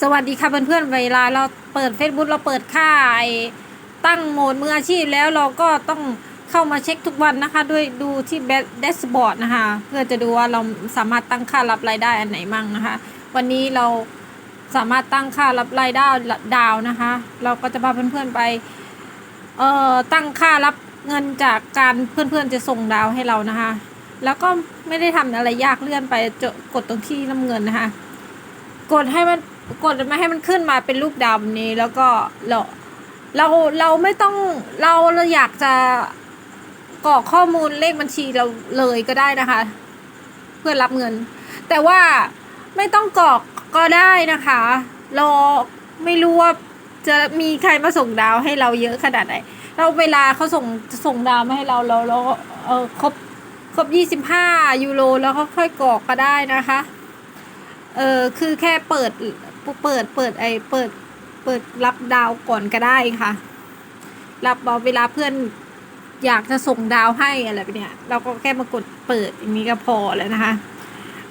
สวัสดีค่ะเพื่อนๆเวลาเราเปิด Facebook เราเปิดค่าไอ้ตั้งโหมดมืออาชีพแล้วเราก็ต้องเข้ามาเช็คทุกวันนะคะ ด้วยดูที่แดชบอร์ดนะคะ เพื่อจะดูว่าเราสามารถตั้งค่ารับรายได้อันไหนมั่งนะคะ วันนี้เราสามารถตั้งค่ารับรายได้ดาวนะคะ เราก็จะพาเพื่อนๆไปเอ่อตั้งค่ารับเงินจากการเพื่อนๆจะส่งดาวให้เรานะคะ แล้วก็ไม่ได้ทำอะไรยากเลื่อนไปจะกดตรงที่น้ำเงินนะคะ กดให้มัน กดมาให้มันขึ้นมาเป็นรูปดาวแบบนี้แล้วก็เราเราเราไม่ต้องเราเราอยากจะกรอกข้อมูลเลขบัญชีเราเลยก็ได้นะคะ เพื่อรับเงิน แต่ว่าไม่ต้องกรอกก็ได้นะคะเราไม่รู้ว่าจะมีใครมาส่งดาวให้เราเยอะขนาดไหนเราเวลาเขาส่งส่งดาวมาให้เราเราเราเออครบครบยี่สิบห้ายูโรแล้วก็ค่อยกรอกก็ได้นะคะ เออคือแค่เปิด เปิดเปิดไอเปิดเปิดรับดาวก่อนก็ได้ค่ะ รับเอาเวลาเพื่อนอยากจะส่งดาวให้อะไรแบบเนี้ยเราก็แค่มากดเปิดอย่างนี้ก็พอแล้วนะคะ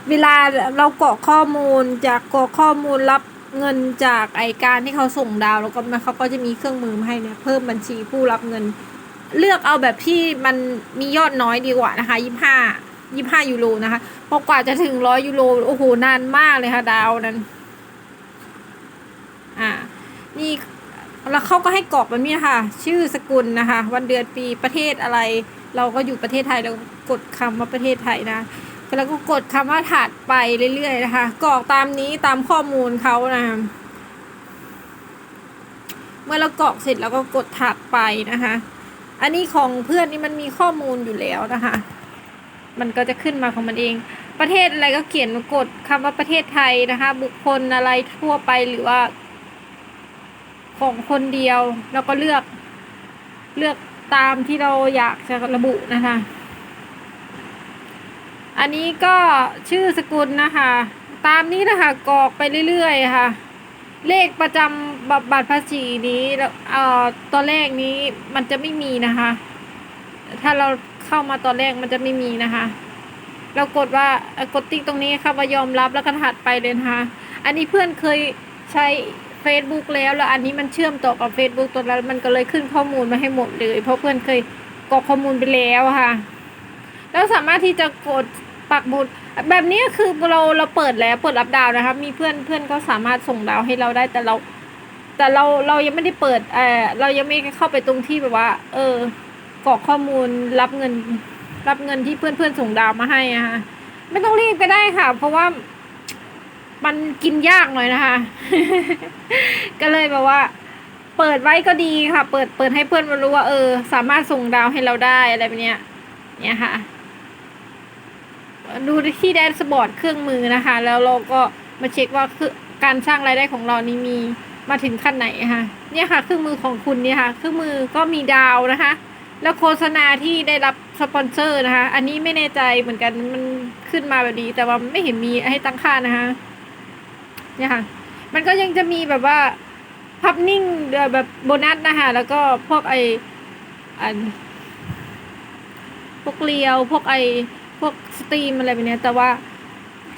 เวลาเราเกรอกข้อมูลจากเกรอกข้อมูลรับเงินจากไอการที่เขาส่งดาวแล้วก็เขาก็จะมีเครื่องมือมาให้เนี่ยเพิ่มบัญชีผู้รับเงิน เลือกเอาแบบที่มันมียอดน้อยดีกว่านะคะยี่ห้ายี่ห้ายูโรนะคะเพราะกว่าจะถึงร้อยยูโรโอ้โหนานมากเลยค่ะดาวนั้น นี่แล้วเขาก็ให้กรอกแบบนี้นะคะชื่อสกุลนะคะ วันเดือนปีประเทศอะไร เราก็อยู่ประเทศไทยเรากดคำว่าประเทศไทยนะแล้วก็กดคำว่าถัดไปเรื่อยๆนะคะกรอกตามนี้ตามข้อมูลเขานะเมื่อเรากรอกเสร็จแล้วก็กดถัดไปนะคะ อันนี้ของเพื่อนนี่มันมีข้อมูลอยู่แล้วนะคะ มันก็จะขึ้นมาของมันเอง ประเทศอะไรก็เขียนกดคำว่าประเทศไทยนะคะ บุคคลอะไรทั่วไปหรือว่า ของคนเดียว แล้วก็เลือกเลือกตามที่เราอยากจะระบุนะคะ อันนี้ก็ชื่อสกุลนะคะ ตามนี้นะคะกรอกไปเรื่อยๆค่ะ เลขประจำบัตรภาษีนี้เอ่อตอนแรกนี้มันจะไม่มีนะคะ ถ้าเราเข้ามาตอนแรกมันจะไม่มีนะคะ เรากดว่ากดติ๊กตรงนี้ค่ะว่ายอมรับแล้วก็ถัดไปเลยนะคะ อันนี้เพื่อนเคยใช้ Facebook แล้วแล้วอันนี้มันเชื่อมต่อกับ Facebook ตัวนั้นมันก็เลยขึ้นข้อมูลมาให้หมดเลย เพราะเพื่อนเคยกรอกข้อมูลไปแล้วค่ะ แล้วสามารถที่จะกดปักหมุดแบบนี้คือเราเราเปิดแล้วเปิดรับดาวนะคะมีเพื่อนเพื่อนก็สามารถส่งดาวให้เราได้แต่เรา แต่เราเรายังไม่ได้เปิดเออเรายังไม่เข้าไปตรงที่แบบว่า เออกรอกข้อมูลรับเงิน รับเงินที่เพื่อนเพื่อนส่งดาวมาให้อะค่ะไม่ต้องรีบก็ได้ค่ะ เพราะว่า มันกินยากหน่อยนะคะ ก็เลยแบบว่า เปิดไว้ก็ดีค่ะ เปิดเปิดให้เพื่อนมารู้ว่า เออ สามารถส่งดาวให้เราได้อะไรแบบเนี้ยเนี่ยค่ะ ดูที่แดนสบอร์ดเครื่องมือนะคะ แล้วเราก็มาเช็คว่าคือการสร้างรายได้ของเรานี่มีมาถึงขั้นไหนค่ะ เนี่ยค่ะ เครื่องมือของคุณเนี่ยค่ะ เครื่องมือก็มีดาวนะคะ แล้วโฆษณาที่ได้รับสปอนเซอร์นะคะ อันนี้ไม่แน่ใจเหมือนกันมันขึ้นมาแบบนี้แต่ว่าไม่เห็นมีให้ตั้งค่านะคะ เนี่ยค่ะ มันก็ยังจะมีแบบว่าพับนิ่งแบบโบนัสนะคะแล้วก็พวกไออันพวกเลียว พวกไอพวกสตรีมอะไรแบบนี้แต่ว่า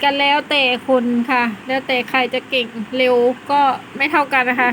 กันแล้วแต่คนค่ะ แล้วแต่ใครจะเก่งเร็วก็ไม่เท่ากันนะคะ